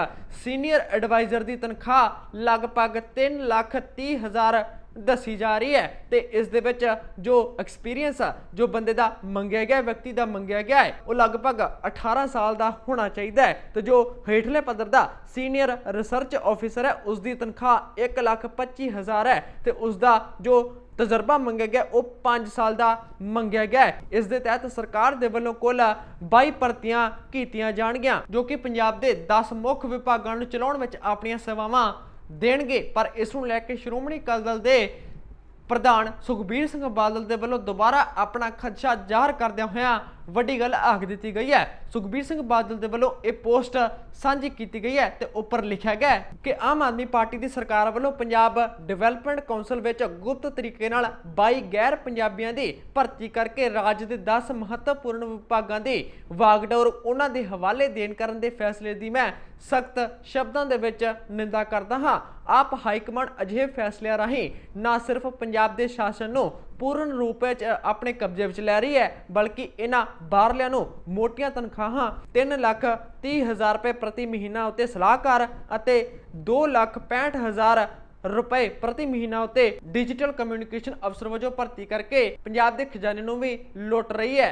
ਸੀਨੀਅਰ ਐਡਵਾਈਜ਼ਰ ਦੀ ਤਨਖਾਹ ਲਗਭਗ 3 ਲੱਖ 30 ਹਜ਼ਾਰ ਦੱਸੀ ਜਾ ਰਹੀ ਹੈ ਤੇ ਇਸ ਦੇ ਵਿੱਚ ਜੋ ਐਕਸਪੀਰੀਅੰਸ ਆ, ਜੋ ਬੰਦੇ ਦਾ ਮੰਗਿਆ ਗਿਆ, ਵਿਅਕਤੀ ਦਾ ਮੰਗਿਆ ਗਿਆ ਹੈ, ਉਹ ਲਗਭਗ 18 ਸਾਲ ਦਾ ਹੋਣਾ ਚਾਹੀਦਾ ਹੈ ਤੇ ਜੋ ਹੇਠਲੇ ਪੱਧਰ ਦਾ ਸੀਨੀਅਰ ਰਿਸਰਚ ਆਫੀਸਰ ਹੈ, ਉਸ ਦੀ ਤਨਖਾਹ 1 ਲੱਖ 25 ਹਜ਼ਾਰ ਹੈ ਤੇ ਉਸ ਦਾ ਜੋ ਤਜਰਬਾ ਮੰਗਿਆ ਗਿਆ, ਉਹ 5 ਸਾਲ ਦਾ ਮੰਗਿਆ ਗਿਆ ਹੈ। ਇਸ ਦੇ ਤਹਿਤ ਸਰਕਾਰ ਦੇ ਵੱਲੋਂ ਕੁੱਲ 22 ਭਰਤੀਆਂ ਕੀਤੀਆਂ ਜਾਣਗੀਆਂ, ਜੋ ਕਿ ਪੰਜਾਬ ਦੇ 10 ਮੁੱਖ ਵਿਭਾਗਾਂ ਨੂੰ ਚਲਾਉਣ ਵਿੱਚ ਆਪਣੀਆਂ ਸੇਵਾਵਾਂ ਦੇਣਗੇ। ਪਰ ਇਸ ਨੂੰ ਲੈ ਕੇ ਸ਼੍ਰੋਮਣੀ ਅਕਾਲੀ ਦਲ ਦੇ ਪ੍ਰਧਾਨ ਸੁਖਬੀਰ ਸਿੰਘ ਬਾਦਲ ਦੇ ਵੱਲੋਂ ਦੁਬਾਰਾ ਆਪਣਾ ਖਦਸ਼ਾ ਜ਼ਾਹਰ ਕਰਦਿਆਂ ਹੋਇਆਂ ਵੱਡੀ ਗੱਲ ਆਖ ਦਿੱਤੀ ਗਈ ਹੈ। ਸੁਖਬੀਰ ਸਿੰਘ ਬਾਦਲ ਦੇ ਵੱਲੋਂ ਇਹ ਪੋਸਟ ਸਾਂਝੀ ਕੀਤੀ ਗਈ ਹੈ ਤੇ ਉੱਪਰ ਲਿਖਿਆ ਗਿਆ ਕਿ ਆਮ ਆਦਮੀ ਪਾਰਟੀ ਦੀ ਸਰਕਾਰ ਵੱਲੋਂ ਪੰਜਾਬ ਡਿਵੈਲਪਮੈਂਟ ਕੌਂਸਲ ਵਿੱਚ ਗੁਪਤ ਤਰੀਕੇ ਨਾਲ 22 ਗੈਰ ਪੰਜਾਬੀਆਂ ਦੀ ਭਰਤੀ ਕਰਕੇ ਰਾਜ ਦੇ 10 ਮਹੱਤਵਪੂਰਨ ਵਿਭਾਗਾਂ ਦੀ ਵਾਗਡੋਰ ਉਹਨਾਂ ਦੇ ਹਵਾਲੇ ਦੇਣ ਕਰਨ ਦੇ ਫੈਸਲੇ ਦੀ ਮੈਂ ਸਖਤ ਸ਼ਬਦਾਂ ਦੇ ਵਿੱਚ ਨਿੰਦਾ ਕਰਦਾ ਹਾਂ। ਆਪ ਹਾਈ ਕਮਾਂਡ ਅਜਿਹੇ ਫੈਸਲਿਆਂ ਰਾਹੀਂ ਨਾ ਸਿਰਫ ਪੰਜਾਬ ਦੇ ਸ਼ਾਸਨ ਨੂੰ ਪੂਰਨ ਰੂਪ ਵਿੱਚ ਆਪਣੇ ਕਬਜ਼ੇ ਵਿੱਚ ਲੈ ਰਹੀ ਹੈ, ਬਲਕਿ ਇਹਨਾਂ ਬਾਹਰਲਿਆਂ ਨੂੰ ਮੋਟੀਆਂ ਤਨਖਾਹਾਂ 3 ਲੱਖ 30 ਹਜ਼ਾਰ ਰੁਪਏ ਪ੍ਰਤੀ ਮਹੀਨਾ ਉੱਤੇ ਸਲਾਹਕਾਰ ਅਤੇ 2 ਲੱਖ 65 ਹਜ਼ਾਰ ਰੁਪਏ ਪ੍ਰਤੀ ਮਹੀਨਾ ਉੱਤੇ ਡਿਜੀਟਲ ਕਮਿਊਨੀਕੇਸ਼ਨ ਅਫਸਰ ਵਜੋਂ ਭਰਤੀ ਕਰਕੇ ਪੰਜਾਬ ਦੇ ਖਜ਼ਾਨੇ ਨੂੰ ਵੀ ਲੁੱਟ ਰਹੀ ਹੈ।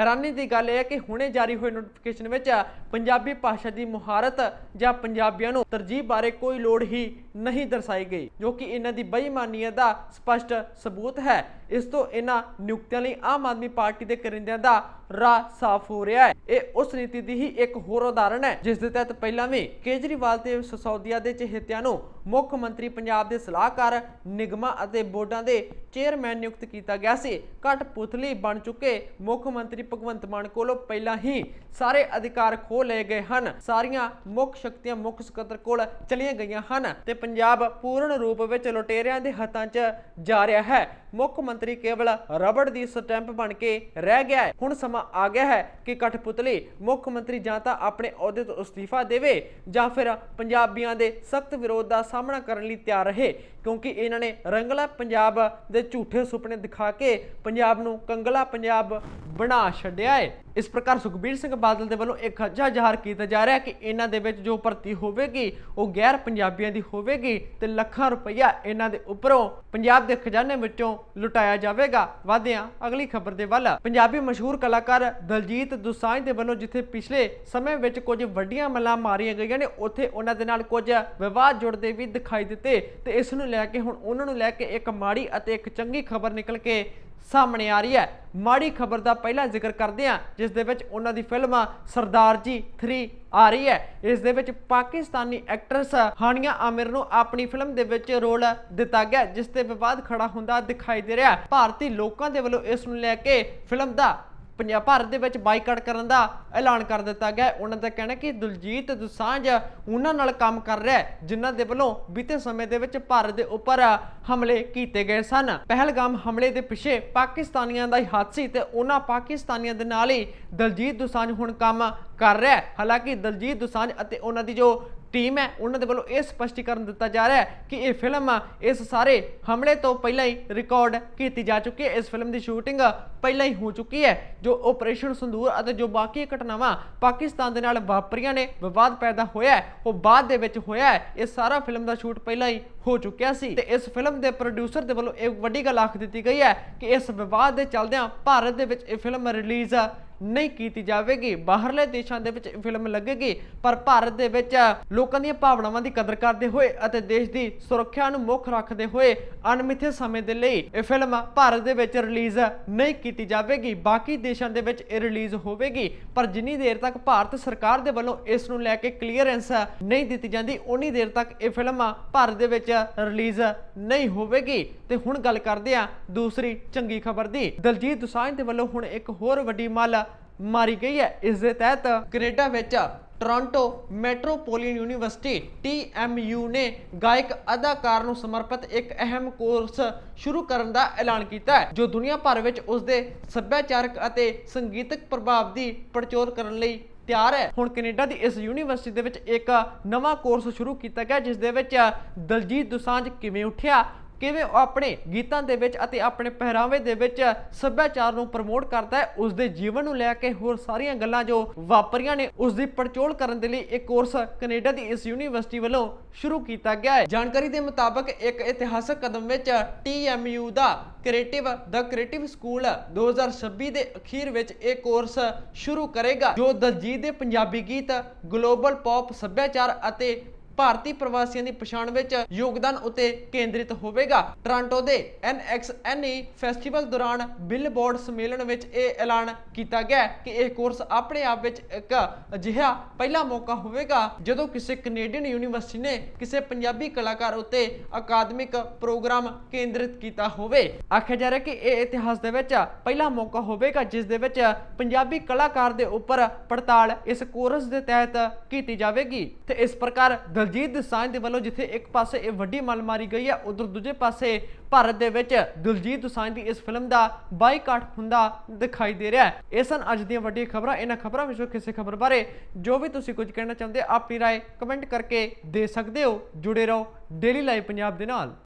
ਹੈਰਾਨੀ ਦੀ ਗੱਲ ਇਹ ਹੈ ਕਿ ਹੁਣੇ ਜਾਰੀ ਹੋਏ ਨੋਟੀਫਿਕੇਸ਼ਨ ਵਿੱਚ ਪੰਜਾਬੀ ਭਾਸ਼ਾ ਦੀ ਮੁਹਾਰਤ ਜਾਂ ਪੰਜਾਬੀਆਂ ਨੂੰ ਤਰਜੀਹ ਬਾਰੇ ਕੋਈ ਲੋੜ ਹੀ ਨਹੀਂ ਦਰਸਾਈ ਗਈ, ਜੋ ਕਿ ਇਹਨਾਂ ਦੀ ਬੇਈਮਾਨੀਅਤ ਦਾ ਸਪਸ਼ਟ ਸਬੂਤ ਹੈ। ਇਸ ਤੋਂ ਇਹਨਾਂ ਨਿਯੁਕਤੀਆਂ ਲਈ ਆਮ ਆਦਮੀ ਪਾਰਟੀ ਦੇ ਕਰਿੰਦਿਆਂ ਦਾ ਰਾਹ ਸਾਫ਼ ਹੋ ਰਿਹਾ ਹੈ। ਇਹ ਉਸ ਨੀਤੀ ਦੀ ਹੀ ਇੱਕ ਹੋਰ ਉਦਾਹਰਣ ਹੈ, ਜਿਸ ਦੇ ਤਹਿਤ ਪਹਿਲਾਂ ਵੀ ਕੇਜਰੀਵਾਲ ਤੇ ਸਸੌਦੀਆ ਦੇ ਚਹੇਤਿਆਂ ਨੂੰ ਮੁੱਖ ਮੰਤਰੀ ਪੰਜਾਬ ਦੇ ਸਲਾਹਕਾਰ, ਨਿਗਮਾਂ ਅਤੇ ਬੋਰਡਾਂ ਦੇ ਚੇਅਰਮੈਨ ਨਿਯੁਕਤ ਕੀਤਾ ਗਿਆ ਸੀ। ਕਠਪੁਤਲੀ ਬਣ ਚੁੱਕੇ ਮੁੱਖ ਮੰਤਰੀ ਭਗਵੰਤ ਮਾਨ ਕੋਲੋਂ ਪਹਿਲਾਂ ਹੀ ਸਾਰੇ ਅਧਿਕਾਰ ਖੋਹ ਲਏ ਗਏ ਹਨ। ਸਾਰੀਆਂ ਮੁੱਖ ਸ਼ਕਤੀਆਂ ਮੁੱਖ ਸਕੱਤਰ ਕੋਲ ਚਲੀਆਂ ਗਈਆਂ ਹਨ ਤੇ ਪੰਜਾਬ ਪੂਰਨ ਰੂਪ ਵਿੱਚ ਲੁਟੇਰਿਆਂ ਦੇ ਹੱਥਾਂ 'ਚ ਜਾ ਰਿਹਾ ਹੈ। ਮੁੱਖ ਮੰਤਰੀ ਕੇਵਲ ਰਬੜ ਦੀ ਸਟੈਂਪ ਬਣ ਕੇ ਰਹਿ ਗਿਆ ਹੈ। ਹੁਣ ਸਮਾਂ ਆ ਗਿਆ ਹੈ ਕਿ ਕਠਪੁਤਲੀ ਮੁੱਖ ਮੰਤਰੀ ਜਾਂ ਤਾਂ ਆਪਣੇ ਅਹੁਦੇ ਤੋਂ ਅਸਤੀਫਾ ਦੇਵੇ ਜਾਂ ਫਿਰ ਪੰਜਾਬੀਆਂ ਦੇ ਸਖਤ ਵਿਰੋਧ ਦਾ ਸਾਹਮਣਾ ਕਰਨ ਲਈ ਤਿਆਰ ਰਹੇ, ਕਿਉਂਕਿ ਇਹਨਾਂ ਨੇ ਰੰਗਲਾ ਪੰਜਾਬ ਦੇ ਝੂਠੇ ਸੁਪਨੇ ਦਿਖਾ ਕੇ ਪੰਜਾਬ ਨੂੰ ਕੰਗਲਾ ਪੰਜਾਬ ਬਣਾ ਛੱਡਿਆ ਹੈ। ਇਸ ਪ੍ਰਕਾਰ ਸੁਖਬੀਰ ਸਿੰਘ ਬਾਦਲ ਦੇ ਵੱਲੋਂ ਇਹ ਖੱਜਾ ਜ਼ਾਹਰ ਕੀਤਾ ਜਾ ਰਿਹਾ ਕਿ ਇਹਨਾਂ ਦੇ ਵਿੱਚ ਜੋ ਭਰਤੀ ਹੋਵੇਗੀ, ਉਹ ਗੈਰ ਪੰਜਾਬੀਆਂ ਦੀ ਹੋਵੇਗੀ ਤੇ ਲੱਖਾਂ ਰੁਪਈਆ ਇਹਨਾਂ ਦੇ ਉੱਪਰੋਂ ਪੰਜਾਬ ਦੇ ਖਜ਼ਾਨੇ ਵਿੱਚੋਂ ਲੁਟਾਇਆ ਜਾਵੇਗਾ। ਵਾਧਿਆਂ, ਅਗਲੀ ਖਬਰ ਦੇ ਵੱਲ। ਪੰਜਾਬੀ ਮਸ਼ਹੂਰ ਕਲਾਕਾਰ ਦਲਜੀਤ ਦੋਸਾਂਝ ਦੇ ਵੱਲੋਂ ਜਿੱਥੇ ਪਿਛਲੇ ਸਮੇਂ ਵਿੱਚ ਕੁਝ ਵੱਡੀਆਂ ਮੱਲਾਂ ਮਾਰੀਆਂ ਗਈਆਂ ਨੇ, ਉੱਥੇ ਉਹਨਾਂ ਦੇ ਨਾਲ ਕੁਝ ਵਿਵਾਦ ਜੁੜਦੇ ਵੀ ਦਿਖਾਈ ਦਿੱਤੇ ਤੇ ਇਸ ਨੂੰ ਲੈ ਕੇ ਹੁਣ ਉਹਨਾਂ ਨੂੰ ਲੈ ਕੇ ਇੱਕ ਮਾੜੀ ਅਤੇ ਇੱਕ ਚੰਗੀ ਖਬਰ ਨਿਕਲ ਕੇ ਸਾਹਮਣੇ ਆ ਰਹੀ ਹੈ। ਮਾੜੀ ਖਬਰ ਦਾ ਪਹਿਲਾ ਜ਼ਿਕਰ ਕਰਦੇ ਹਾਂ, ਜਿਸ ਦੇ ਵਿੱਚ ਉਹਨਾਂ ਦੀ ਫਿਲਮ ਸਰਦਾਰ ਜੀ 3 ਆ ਰਹੀ ਹੈ। ਇਸ ਦੇ ਵਿੱਚ ਪਾਕਿਸਤਾਨੀ ਐਕਟਰਸ ਹਾਨੀਆ ਆਮਿਰ ਨੂੰ ਆਪਣੀ ਫਿਲਮ ਦੇ ਵਿੱਚ ਰੋਲ ਦਿੱਤਾ ਗਿਆ, ਜਿਸ ਤੇ ਵਿਵਾਦ ਖੜਾ ਹੁੰਦਾ ਦਿਖਾਈ ਦੇ ਰਿਹਾ। ਭਾਰਤੀ ਲੋਕਾਂ ਦੇ ਵੱਲੋਂ ਇਸ ਨੂੰ ਲੈ ਕੇ ਫਿਲਮ ਦਾ ਪੰਜਾਬ ਭਾਰਤ ਦੇ ਵਿੱਚ ਬਾਈਕਾਟ ਕਰਨ ਦਾ ਐਲਾਨ ਕਰ ਦਿੱਤਾ ਗਿਆ ਉਹਨਾਂ ਦਾ ਕਹਿਣਾ ਕਿ ਦਲਜੀਤ ਦੋਸਾਂਝ ਉਹਨਾਂ ਨਾਲ ਕੰਮ ਕਰ ਰਿਹਾ ਹੈ, ਜਿਨ੍ਹਾਂ ਦੇ ਵੱਲੋਂ ਬੀਤੇ ਸਮੇਂ ਦੇ ਵਿੱਚ ਭਾਰਤ ਦੇ ਉੱਪਰ ਹਮਲੇ ਕੀਤੇ ਗਏ ਸਨ। ਪਹਿਲਗਾਮ ਹਮਲੇ ਦੇ ਪਿੱਛੇ ਪਾਕਿਸਤਾਨੀਆਂ ਦਾ ਹੀ ਹੱਥ ਸੀ ਤੇ ਉਹਨਾਂ ਪਾਕਿਸਤਾਨੀਆਂ ਦੇ ਨਾਲ ਹੀ ਦਲਜੀਤ ਦੁਸਾਂਝ ਹੁਣ ਕੰਮ ਕਰ ਰਿਹਾ ਹੈ। ਹਾਲਾਂਕਿ ਦਲਜੀਤ ਦੁਸਾਂਝ ਅਤੇ ਉਹਨਾਂ ਦੀ ਜੋ ਟੀਮ ਹੈ, ਉਹਨਾਂ ਦੇ ਵੱਲੋਂ ਇਹ ਸਪਸ਼ਟੀਕਰਨ ਦਿੱਤਾ ਜਾ ਰਿਹਾ ਹੈ ਕਿ ਇਹ ਫਿਲਮ ਇਸ ਸਾਰੇ ਹਮਲੇ ਤੋਂ ਪਹਿਲਾਂ ਹੀ ਰਿਕਾਰਡ ਕੀਤੀ ਜਾ ਚੁੱਕੀ ਹੈ। ਇਸ ਫਿਲਮ ਦੀ ਸ਼ੂਟਿੰਗ ਪਹਿਲਾਂ ਹੀ ਹੋ ਚੁੱਕੀ ਹੈ, ਜੋ ਆਪਰੇਸ਼ਨ ਸੰਦੂਰ ਅਤੇ ਜੋ ਬਾਕੀ ਘਟਨਾਵਾਂ ਪਾਕਿਸਤਾਨ ਦੇ ਨਾਲ ਵਾਪਰੀਆਂ ਨੇ, ਵਿਵਾਦ ਪੈਦਾ ਹੋਇਆ ਹੈ, ਉਹ ਬਾਅਦ ਦੇ ਵਿੱਚ ਹੋਇਆ ਹੈ। ਇਹ ਸਾਰਾ ਫਿਲਮ ਦਾ ਸ਼ੂਟ ਪਹਿਲਾਂ ਹੀ ਹੋ ਚੁੱਕਿਆ ਸੀ। ਤੇ ਇਸ ਫਿਲਮ ਦੇ ਪ੍ਰੋਡਿਊਸਰ ਦੇ ਵੱਲੋਂ ਇਹ ਵੱਡੀ ਗੱਲ ਆਖ ਦਿੱਤੀ ਗਈ ਹੈ ਕਿ ਇਸ ਵਿਵਾਦ ਦੇ ਚੱਲਦਿਆਂ ਭਾਰਤ ਦੇ ਵਿੱਚ ਇਹ ਫਿਲਮ ਰਿਲੀਜ਼ ਨਹੀਂ ਕੀਤੀ ਜਾਵੇਗੀ। ਬਾਹਰਲੇ ਦੇਸ਼ਾਂ ਦੇ ਵਿੱਚ ਇਹ ਫਿਲਮ ਲੱਗੇਗੀ, ਪਰ ਭਾਰਤ ਦੇ ਵਿੱਚ ਲੋਕਾਂ ਦੀਆਂ ਭਾਵਨਾਵਾਂ ਦੀ ਕਦਰ ਕਰਦੇ ਹੋਏ ਅਤੇ ਦੇਸ਼ ਦੀ ਸੁਰੱਖਿਆ ਨੂੰ ਮੁੱਖ ਰੱਖਦੇ ਹੋਏ ਅਣਮਿੱਥੇ ਸਮੇਂ ਦੇ ਲਈ ਇਹ ਫਿਲਮ ਭਾਰਤ ਦੇ ਵਿੱਚ ਰਿਲੀਜ਼ ਨਹੀਂ ਕੀਤੀ ਜਾਵੇਗੀ। ਬਾਕੀ ਦੇਸ਼ਾਂ ਦੇ ਵਿੱਚ ਇਹ ਰਿਲੀਜ਼ ਹੋਵੇਗੀ, ਪਰ ਜਿੰਨੀ ਦੇਰ ਤੱਕ ਭਾਰਤ ਸਰਕਾਰ ਦੇ ਵੱਲੋਂ ਇਸ ਨੂੰ ਲੈ ਕੇ ਕਲੀਅਰੈਂਸ ਨਹੀਂ ਦਿੱਤੀ ਜਾਂਦੀ ਉਨੀ ਦੇਰ ਤੱਕ ਇਹ ਫਿਲਮ ਭਾਰਤ ਦੇ ਵਿੱਚ ਰਿਲੀਜ਼ ਨਹੀਂ ਹੋਵੇਗੀ। ਤੇ ਹੁਣ ਗੱਲ ਕਰਦੇ ਆ ਦੂਸਰੀ ਚੰਗੀ ਖਬਰ ਦੀ। ਦਲਜੀਤ ਦੁਸਾਂਝ ਦੇ ਵੱਲੋਂ ਹੁਣ ਇੱਕ ਹੋਰ ਵੱਡੀ ਮੱਲ ਮਾਰੀ ਗਈ ਹੈ। ਇਸ ਦੇ ਤਹਿਤ ਕੈਨੇਡਾ ਵਿੱਚ ਟੋਰਾਂਟੋ ਮੈਟਰੋਪੋਲੀਟਨ ਯੂਨੀਵਰਸਿਟੀ TMU ਨੇ ਗਾਇਕ, ਅਦਾਕਾਰ ਨੂੰ ਸਮਰਪਿਤ ਇੱਕ ਅਹਿਮ ਕੋਰਸ ਸ਼ੁਰੂ ਕਰਨ ਦਾ ਐਲਾਨ ਕੀਤਾ ਹੈ, ਜੋ ਦੁਨੀਆ ਭਰ ਵਿੱਚ ਉਸ ਦੇ ਸੱਭਿਆਚਾਰਕ ਅਤੇ ਸੰਗੀਤਕ ਪ੍ਰਭਾਵ ਦੀ ਪੜਚੋਲ ਕਰਨ ਲਈ ਤਿਆਰ ਹੈ। ਹੁਣ ਕੈਨੇਡਾ ਦੀ ਇਸ ਯੂਨੀਵਰਸਿਟੀ ਦੇ ਵਿੱਚ ਇੱਕ ਨਵਾਂ ਕੋਰਸ ਸ਼ੁਰੂ ਕੀਤਾ ਗਿਆ, ਜਿਸ ਦੇ ਵਿੱਚ ਦਲਜੀਤ ਦੁਸਾਂਝ ਕਿਵੇਂ ਉੱਠਿਆ ਕਿਵੇਂ ਉਹ ਆਪਣੇ ਗੀਤਾਂ ਦੇ ਵਿੱਚ ਅਤੇ ਆਪਣੇ ਪਹਿਰਾਵੇ ਦੇ ਵਿੱਚ ਸੱਭਿਆਚਾਰ ਨੂੰ ਪ੍ਰਮੋਟ ਕਰਦਾ ਹੈ ਉਸ ਦੇ ਜੀਵਨ ਨੂੰ ਲੈ ਕੇ ਹੋਰ ਸਾਰੀਆਂ ਗੱਲਾਂ ਜੋ ਵਾਪਰੀਆਂ ਨੇ ਉਸ ਦੀ ਪੜਚੋਲ ਕਰਨ ਦੇ ਲਈ ਇੱਕ ਕੋਰਸ ਕੈਨੇਡਾ ਦੀ ਇਸ ਯੂਨੀਵਰਸਿਟੀ ਵੱਲੋਂ ਸ਼ੁਰੂ ਕੀਤਾ ਗਿਆ ਹੈ। ਜਾਣਕਾਰੀ ਦੇ ਮੁਤਾਬਕ ਇੱਕ ਇਤਿਹਾਸਕ ਕਦਮ ਵਿੱਚ TMU ਦਾ ਕ੍ਰੀਏਟਿਵ ਦਾ ਕ੍ਰੀਏਟਿਵ ਸਕੂਲ 2026 ਦੇ ਅਖੀਰ ਵਿੱਚ ਇਹ ਕੋਰਸ ਸ਼ੁਰੂ ਕਰੇਗਾ, ਜੋ ਦਲਜੀਤ ਦੇ ਪੰਜਾਬੀ ਗੀਤ ਗਲੋਬਲ ਪੌਪ ਸੱਭਿਆਚਾਰ ਅਤੇ ਭਾਰਤੀ ਪ੍ਰਵਾਸੀਆਂ ਦੀ ਪਛਾਣ ਵਿੱਚ ਯੋਗਦਾਨ ਉਤੇ ਕੇਂਦਰਿਤ ਹੋਵੇਗਾ। ਟੋਰਾਂਟੋ ਦੇ NXNE ਫੈਸਟੀਵਲ ਦੌਰਾਨ ਬਿਲਬੋਰਡ ਸੰਮੇਲਨ ਵਿੱਚ ਇਹ ਐਲਾਨ ਕੀਤਾ ਗਿਆ ਕਿ ਇਹ ਕੋਰਸ ਆਪਣੇ ਆਪ ਵਿੱਚ ਇੱਕ ਅਜਿਹਾ ਪਹਿਲਾ ਮੌਕਾ ਹੋਵੇਗਾ, ਜਦੋਂ ਕਿਸੇ ਕੈਨੇਡੀਅਨ ਯੂਨੀਵਰਸਿਟੀ ਨੇ ਕਿਸੇ ਪੰਜਾਬੀ ਕਲਾਕਾਰ ਉਤੇ ਅਕਾਦਮਿਕ ਪ੍ਰੋਗਰਾਮ ਕੇਂਦਰਿਤ ਕੀਤਾ ਹੋਵੇ। ਆਖਿਆ ਜਾ ਰਿਹਾ ਕਿ ਇਹ ਇਤਿਹਾਸ ਦੇ ਵਿੱਚ ਪਹਿਲਾ ਮੌਕਾ ਹੋਵੇਗਾ, ਜਿਸ ਦੇ ਵਿੱਚ ਪੰਜਾਬੀ ਕਲਾਕਾਰ ਦੇ ਉੱਪਰ ਪੜਤਾਲ ਇਸ ਕੋਰਸ ਦੇ ਤਹਿਤ ਕੀਤੀ ਜਾਵੇਗੀ। ਤੇ ਇਸ ਪ੍ਰਕਾਰ ਦਲਜੀਤ ਦੋਸਾਂਝ ਦੇ ਵੱਲੋਂ ਜਿੱਥੇ ਇੱਕ ਪਾਸੇ ਇਹ ਵੱਡੀ ਮੱਲ ਮਾਰੀ ਗਈ ਹੈ ਉਧਰ ਦੂਜੇ ਪਾਸੇ ਭਾਰਤ ਦੇ ਵਿੱਚ ਦਿਲਜੀਤ ਦੋਸਾਂਝ ਦੀ ਇਸ ਫਿਲਮ ਦਾ ਬਾਈਕਾਟ ਹੁੰਦਾ ਦਿਖਾਈ ਦੇ ਰਿਹਾ ਹੈ ਇਹ ਸਨ ਅੱਜ ਦੀਆਂ ਵੱਡੀਆਂ ਖਬਰਾਂ ਇਹਨਾਂ ਖਬਰਾਂ ਵਿੱਚੋਂ ਕਿਸੇ ਖਬਰ ਬਾਰੇ ਜੋ ਵੀ ਤੁਸੀਂ ਕੁਝ ਕਹਿਣਾ ਚਾਹੁੰਦੇ ਆਪਣੀ رائے ਕਮੈਂਟ ਕਰਕੇ ਦੇ ਸਕਦੇ ਹੋ ਜੁੜੇ ਰਹੋ ਡੇਲੀ ਲਾਈਵ ਪੰਜਾਬ ਦੇ ਨਾਲ